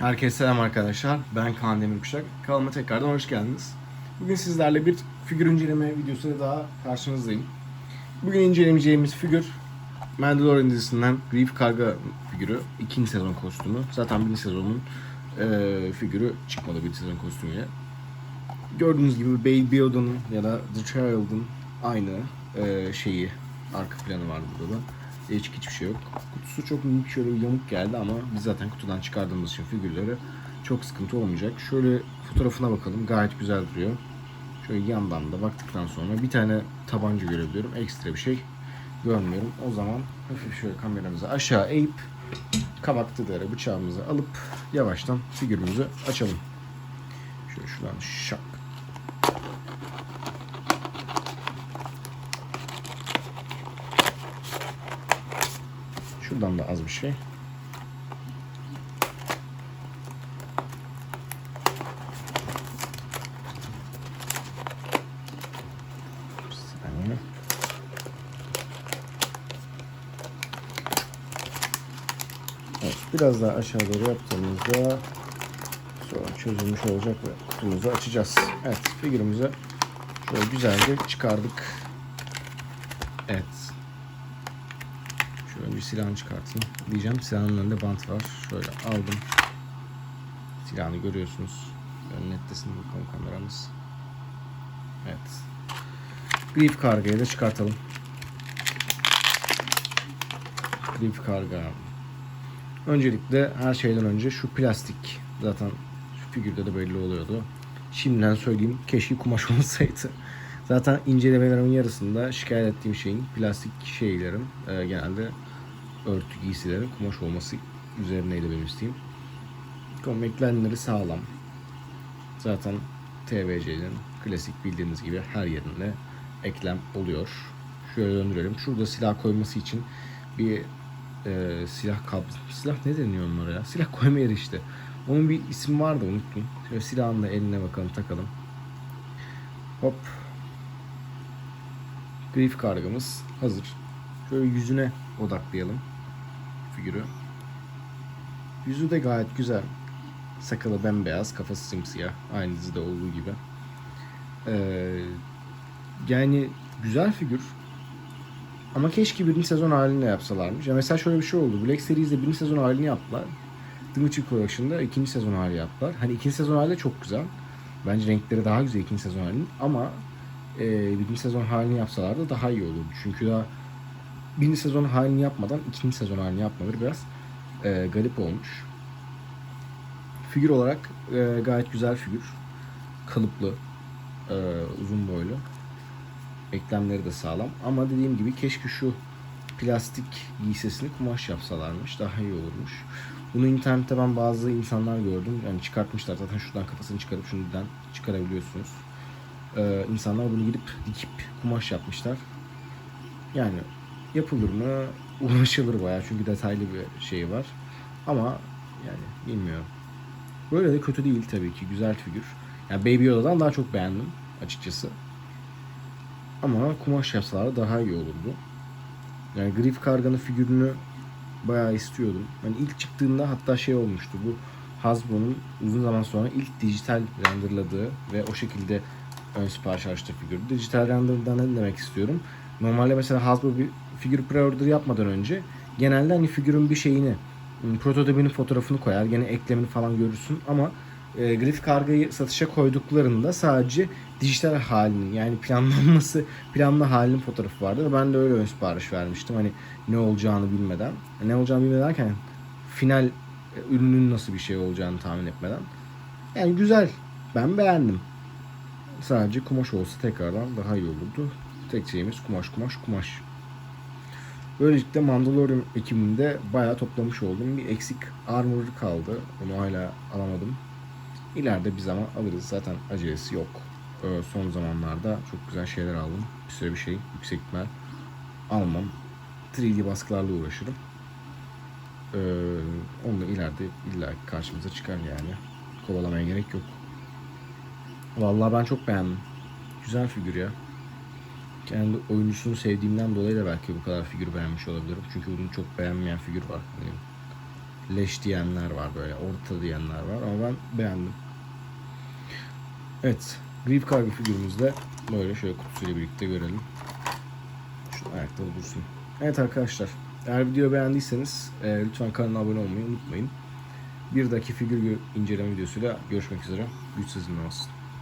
Herkese selam arkadaşlar. Ben Kaan Demirkuşak. Kanalıma tekrardan hoş geldiniz. Bugün sizlerle bir figür inceleme videosuyla daha karşınızdayım. Bugün incelemeyeceğimiz figür Mandalorian dizisinden Grief Karga figürü. ikinci sezon kostümü. Zaten birinci sezonun e, figürü çıkmadı bir sezon kostümüyle. Gördüğünüz gibi Baby Yoda'nın ya da The Child'ın aynı e, şeyi arka planı var burada da. Değişik hiçbir şey yok. Kutusu çok minik şöyle bir yamuk geldi ama biz zaten kutudan çıkardığımız için figürleri çok sıkıntı olmayacak. Şöyle fotoğrafına bakalım. Gayet güzel duruyor. Şöyle yandan da baktıktan sonra bir tane tabanca görebiliyorum. Ekstra bir şey görmüyorum. O zaman hafif şöyle kameramızı aşağı eğip kabak tıdarı bıçağımızı alıp yavaştan figürümüzü açalım. Şöyle şuradan şak Şuradan da az bir şey. Evet, biraz daha aşağı doğru yaptığımızda sonra çözülmüş olacak ve kutumuzu açacağız. Evet, figürümüzü şöyle güzelce çıkardık. Evet, Şöyle bir silahını çıkartayım. Diyeceğim silahın önünde bant var. Şöyle aldım. Silahını görüyorsunuz. Böyle netlesin bakalım kameramız. Evet. Grief kargayı da çıkartalım. Grief karga. Öncelikle her şeyden önce şu plastik. Zaten şu figürde de belli oluyordu. Şimdiden söyleyeyim keşke kumaş olsaydı. Zaten incelemelerimin yarısında şikayet ettiğim şeyin plastik şeylerin e, genelde örtü giysilerin kumaş olması üzerineydi benim isteğim. Komeklenleri sağlam. Zaten TVC'nin klasik bildiğiniz gibi her yerinde eklem oluyor. Şöyle döndürelim. Şurada silah koyması için bir e, silah kab silah ne deniyor onlara ya? Silah koyma yeri işte. Onun bir ismi vardı unuttum. Şöyle silahını da eline bakalım takalım. Hop Grief kargamız hazır. Şöyle yüzüne odaklayalım figürü. Yüzü de gayet güzel. Sakalı bembeyaz, kafası simsiyah. Aynı dizide olduğu gibi. Ee, yani güzel figür. Ama keşke birinci sezon halini yapsalarmış. Ya mesela şöyle bir şey oldu. Black Series'de birinci sezon halini yaptılar. Witcher Collection'da ikinci sezon hali yaptılar. Hani ikinci sezon hali de çok güzel. Bence renkleri daha güzel ikinci sezon halinin. Ama e, birinci sezon halini yapsalardı daha iyi olurdu. Çünkü daha birinci sezon halini yapmadan ikinci sezon halini yapmaları biraz e, garip olmuş. Figür olarak e, gayet güzel figür. Kalıplı, e, uzun boylu. Eklemleri de sağlam. Ama dediğim gibi keşke şu plastik giysisini kumaş yapsalarmış. Daha iyi olurmuş. Bunu internette ben bazı insanlar gördüm. Yani çıkartmışlar. Zaten şuradan kafasını çıkarıp şundan çıkarabiliyorsunuz. Ee, insanlar bunu gidip dikip kumaş yapmışlar. Yani yapılır mı? Uğraşılır bayağı çünkü detaylı bir şey var. Ama yani bilmiyorum. Böyle de kötü değil tabii ki. Güzel figür. Yani Baby Yoda'dan daha çok beğendim açıkçası. Ama kumaş yapsalar daha iyi olurdu. Yani Grief Karga'nın figürünü bayağı istiyordum. Yani ilk çıktığında hatta şey olmuştu. Bu Hasbro'nun uzun zaman sonra ilk dijital renderladığı ve o şekilde ön sipariş açtığı figür. Dijital render'dan ne demek istiyorum? Normalde mesela Hasbro bir figür pre-order yapmadan önce genelde hani figürün bir şeyini ım, prototipinin fotoğrafını koyar. Gene eklemini falan görürsün ama e, grafik kargayı satışa koyduklarında sadece dijital halinin yani planlanması planlı halinin fotoğrafı vardı. Ben de öyle ön sipariş vermiştim. Hani ne olacağını bilmeden. Ne olacağını bilmeden final e, ürünün nasıl bir şey olacağını tahmin etmeden. Yani güzel. Ben beğendim. Sadece kumaş olsa tekrardan daha iyi olurdu. Tek şeyimiz kumaş kumaş kumaş. Böylelikle Mandalorian ekibinde bayağı toplamış oldum. Bir eksik armor kaldı. Onu hala alamadım. İleride bir zaman alırız. Zaten acelesi yok. Ee, son zamanlarda çok güzel şeyler aldım. Bir sürü bir şey yüksek ihtimal almam. 3D baskılarla uğraşırım. Ee, onu da ileride illa karşımıza çıkar yani. Kovalamaya gerek yok. Vallahi ben çok beğendim. Güzel figür ya. Kendi oyuncusunu sevdiğimden dolayı da belki bu kadar figür beğenmiş olabilirim. Çünkü bunu çok beğenmeyen figür var. Hani leş diyenler var böyle orta diyenler var ama ben beğendim. Evet. Grief kargı figürümüzde böyle şöyle kutusuyla birlikte görelim. Şu ayakta dursun. Evet arkadaşlar. Eğer videoyu beğendiyseniz e, lütfen kanala abone olmayı unutmayın. Bir dahaki figür inceleme videosuyla görüşmek üzere. Güç sizinle olsun.